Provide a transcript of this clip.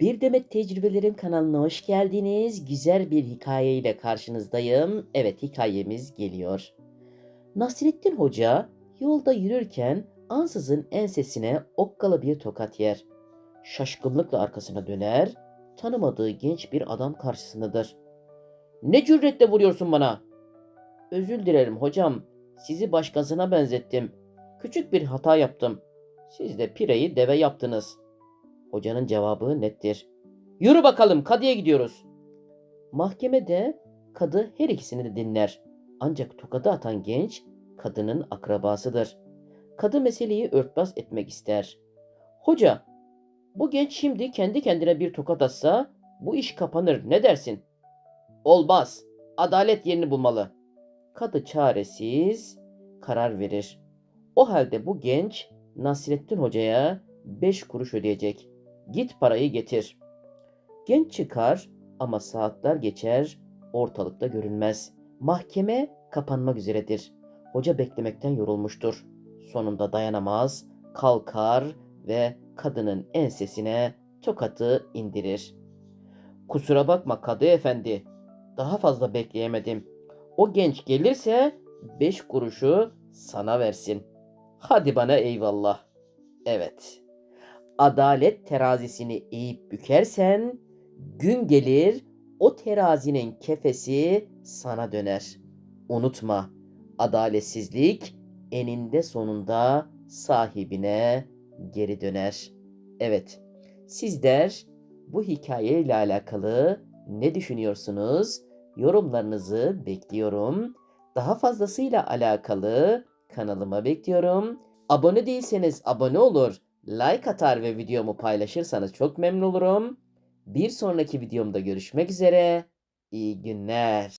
Bir Demet Tecrübelerim kanalına hoş geldiniz. Güzel bir hikayeyle karşınızdayım. Evet hikayemiz geliyor. Nasrettin Hoca yolda yürürken ansızın ensesine okkalı bir tokat yer. Şaşkınlıkla arkasına döner, tanımadığı genç bir adam karşısındadır. Ne cüretle vuruyorsun bana? Özür dilerim hocam, sizi başkasına benzettim. Küçük bir hata yaptım. Siz de pireyi deve yaptınız.'' Hocanın cevabı nettir. Yürü bakalım kadıya gidiyoruz. Mahkemede kadı her ikisini de dinler. Ancak tokadı atan genç kadının akrabasıdır. Kadı meseleyi örtbas etmek ister. Hoca, bu genç şimdi kendi kendine bir tokat atsa bu iş kapanır ne dersin? Olmaz. Adalet yerini bulmalı. Kadı çaresiz karar verir. O halde bu genç Nasrettin Hoca'ya beş kuruş ödeyecek. Git parayı getir. Genç çıkar ama saatler geçer, ortalıkta görünmez. Mahkeme kapanmak üzeredir. Hoca beklemekten yorulmuştur. Sonunda dayanamaz, kalkar ve kadının ensesine tokatı indirir. Kusura bakma kadı efendi. Daha fazla bekleyemedim. O genç gelirse beş kuruşu sana versin. Hadi bana eyvallah. Evet. Adalet terazisini eğip bükersen gün gelir o terazinin kefesi sana döner. Unutma adaletsizlik eninde sonunda sahibine geri döner. Evet sizler bu hikaye ile alakalı ne düşünüyorsunuz? Yorumlarınızı bekliyorum. Daha fazlasıyla alakalı kanalıma bekliyorum. Abone değilseniz abone olur like atar ve videomu paylaşırsanız çok memnun olurum. Bir sonraki videomda görüşmek üzere. İyi günler.